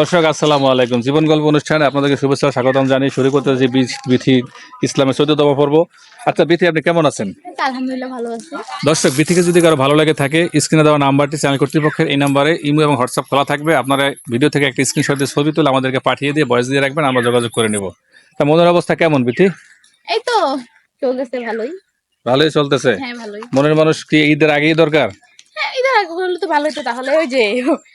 দর্শক আসসালামু আলাইকুম। জীবন গল্প অনুষ্ঠানে আপনাদেরকে শুভেচ্ছা স্বাগতম জানিয়ে শুরু করতে যে বিথি ইসলামের চোদ্দতম পর্ব। আচ্ছা বিথি আপনি কেমন আছেন? আলহামদুলিল্লাহ ভালো আছি। দর্শক বিথিকে যদি কারও ভালো লাগে থাকে স্ক্রিনে দেওয়া নাম্বারটি চ্যানেল কর্তৃপক্ষের এই নাম্বারে ইমো এবং হোয়াটসঅ্যাপ খোলা থাকবে। আপনারা ভিডিও থেকে একটা স্ক্রিনশট দিয়ে ছবি তুলে আমাদেরকে পাঠিয়ে দিয়ে বয়স দিয়ে রাখবেন আমরা যোগাযোগ করে নেব। তা মনের অবস্থা কেমন বিথি? এই তো চলতেছে ভালোই। ভালোই চলতেছে? হ্যাঁ ভালোই। মনের মানুষ কি ঈদের আগেই দরকার? হলে তো ভালোই তো তাহলে ওই যে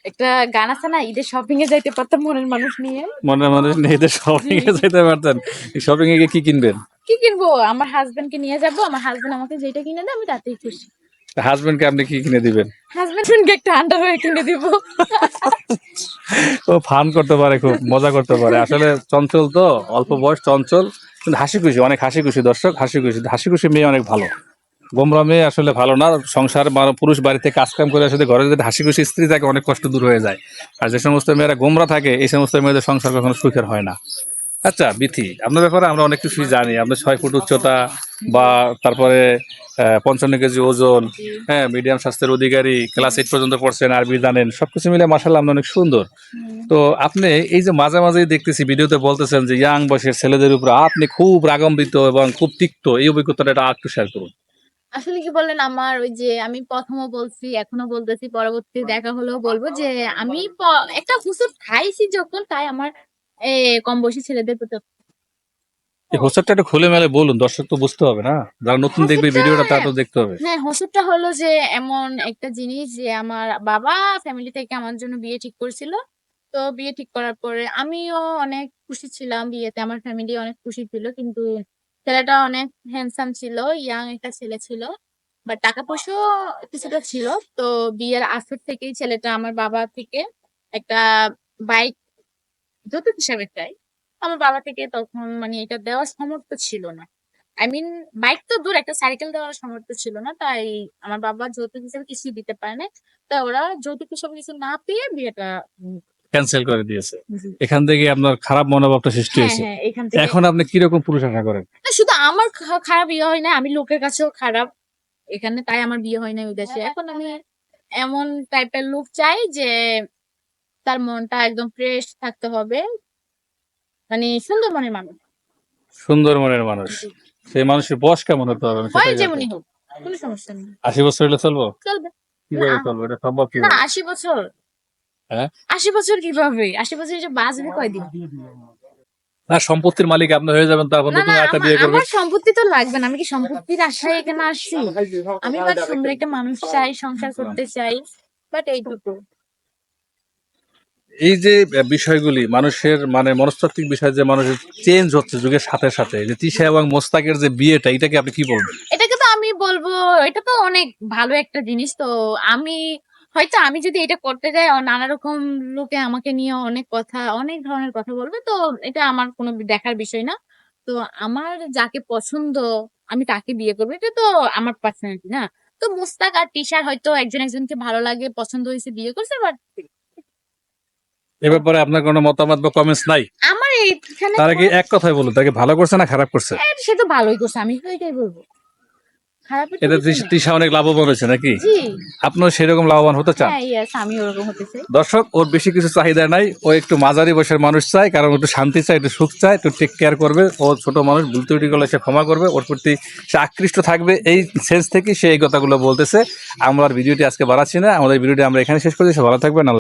একটা গান আছে না ঈদের শপিং এ যাইতে পারতাম মনের মানুষ নিয়ে। মনের মানুষ নিয়ে ঈদের শপিং এ যেতে পারতেন। শপিং এ গিয়ে কি কিনবেন? কি কিনবো? আমার হাজবেন্ড কে নিয়ে যাব আমার হাজবেন্ড আমাকে যেটা কিনে দেয় আমি তাতেই খুশি। হাজবেন্ডকে আপনি কি কিনে দিবেন? হাজবেন্ড কে একটা আন্ডারওয়্যার কিনে দিব। ও ফান করতে পারে খুব মজা করতে পারে। আসলে চঞ্চল তো অল্প বয়স চঞ্চল কিন্তু হাসি খুশি অনেক হাসি খুশি দর্শক হাসি খুশি হাসি খুশি মেয়ে অনেক ভালো। গোমরা মেয়ে আসলে ভালো না। সংসার পুরুষ বাড়িতে কাজকাম করে আসলে ঘরে যদি হাসি খুশি স্ত্রী থাকে, অনেক কষ্ট দূর হয়ে যায়। আর যে সমস্ত মেয়েরা গোমরা থাকে, এই সমস্ত মেয়েদের সংসার কখনো সুখের হয় না। আচ্ছা বিথি, আপনার ব্যাপারে আমরা অনেক কিছুই জানি। আপনার ছয় ফুট উচ্চতা বা তারপরে পঞ্চান্ন কেজি ওজন হ্যাঁ মিডিয়াম স্বাস্থ্যের অধিকারী ক্লাস এইট পর্যন্ত পড়ছেন, আরবি জানেন, সবকিছু মিলে মাসাল্লাহ আপনি অনেক সুন্দর। তো আপনি এই যে মাঝে মাঝেই দেখতেছি, ভিডিওতে বলতেছেন যে ইয়াং বয়সের ছেলেদের উপর আপনি খুব রাগম্বিত এবং খুব তিক্ত, এই অভিজ্ঞতাটা একটু শেয়ার করুন। আসলে কি বললেন আমার ওই যে আমি প্রথমও বলছি এখনও বলতেছি পরবর্তী দেখা হলেও বলব যে আমি প- একটা হুসুর খাইছি যখন তাই আমার এ, কম বয়সী ছেলেদের প্রতি এই হোসারটা একটু খুলে মেলে বলুন দর্শক তো বুঝতে হবে না। যারা নতুন দেখবে হোঁচটটা- ভিডিওটা তা তো দেখতে হবে। হ্যাঁ হসুরটা হলো যে এমন একটা জিনিস যে আমার বাবা ফ্যামিলি থেকে আমার জন্য বিয়ে ঠিক করেছিল। তো বিয়ে ঠিক করার পরে আমিও অনেক খুশি ছিলাম বিয়েতে আমার ফ্যামিলি অনেক খুশি ছিল কিন্তু ছেলেটা অনেক হ্যান্ডসাম ছিল ইয়াং একটা ছেলে ছিল বাট টাকা পয়সাও কিছুটা ছিল। তো বিয়ের আসর থেকেই ছেলেটা আমার বাবা থেকে একটা বাইক যৌতুক হিসাবে চাই আমার বাবা থেকে তখন মানে এটা দেওয়ার সামর্থ্য ছিল না। আই মিন বাইক তো দূর, একটা সাইকেল দেওয়ার সামর্থ্য ছিল না, তাই আমার বাবা যৌতুক হিসেবে কিছুই দিতে পারে না তাই ওরা যৌতুক হিসেবে কিছু না পেয়ে বিয়েটা ক্যান্সেল করে দিয়েছে। এখান থেকে আপনার খারাপ মনোভাবটা সৃষ্টি হ্যাঁ হয়েছে। হ্যাঁ এখান থেকে। এখন আপনি কীরকম পুরুষ আশা করেন? শুধু আমার খারাপ বিয়ে হয় না আমি লোকের কাছেও খারাপ। এখানে তাই আমার বিয়ে হয় না ওই দেশে। এখন আমি এমন টাইপের লোক চাই যে তার মনটা একদম ফ্রেশ থাকতে হবে। মানে সুন্দর মনের মানুষ। সুন্দর মনের মানুষ। সেই মানুষের বয়স কেমন হতে হবে হয় যেমনই হোক কোনো সমস্যা নেই। আশি বছর হলে চলবো? চলবে। কীভাবে। চলবো? এটা সম্ভব না আশি বছর। হ্যাঁ? আশি বছর কীভাবে? আশি বছর যে বাঁচবে কয়দিন না সম্পত্তির মালিক আপনি হয়ে যাবেন তারপর নতুন একটা বিয়ে করবেন। আমার সম্পত্তি তো লাগবে না আমি কি সম্পত্তির আশায় এখানে আসছি? আমি বাট সুন্দর একটা মানুষ চাই সংসার করতে চাই বাট এইটুকু। এই যে বিষয়গুলি মানুষের মানে মনস্তাত্ত্বিক বিষয় যে মানুষের চেঞ্জ হচ্ছে যুগের সাথে সাথে যে তিশা এবং মোস্তাকের যে বিয়েটা এটাকে আপনি কি বলবেন? এটাকে তো আমি বলব এটা তো অনেক ভালো একটা জিনিস তো আমি হয়তো আমি যদি এটা করতে যাই নানা রকম লোকে আমাকে নিয়ে অনেক কথা অনেক ধরনের কথা বলবে। তো এটা আমার কোনো দেখার বিষয় না। তো আমার যাকে পছন্দ আমি তাকে বিয়ে করব। এটা তো আমার পার্সোনালিটি না? তো মুস্তাক আর টিশার হয়তো একজন একজনকে ভালো লাগে পছন্দ হয়েছে বিয়ে করছে বাট এ ব্যাপারে আপনার কোনো মতামত বা কমেন্টস নাই? আমার এইখানে তারা কি এক কথাই বলুন তাকে ভালো করছে না খারাপ করছে? কোনো- সে তো ভালোই করছে আমি তো এটাই বলব। এটা অনেক লাভবান হয়েছে নাকি? সেরকম লাভবান হতে চান? হ্যাঁ দর্শক ওর বেশি কিছু চাহিদা নাই। ও একটু মাঝারি বয়সের মানুষ চায় কারণ একটু শান্তি চায় একটু সুখ চায় একটু টেক কেয়ার করবে। ও ছোট মানুষ ভুল ত্রুটি করলে সে ক্ষমা করবে। ওর প্রতি সে আকৃষ্ট থাকবে। এই সেন্স থেকে সে এই কথাগুলো বলতেছে। আমরা ভিডিওটি আজকে বাড়াচ্ছি না। আমাদের ভিডিওটি আমরা এখানে শেষ করছি সে ভালো থাকবে আল্লাহ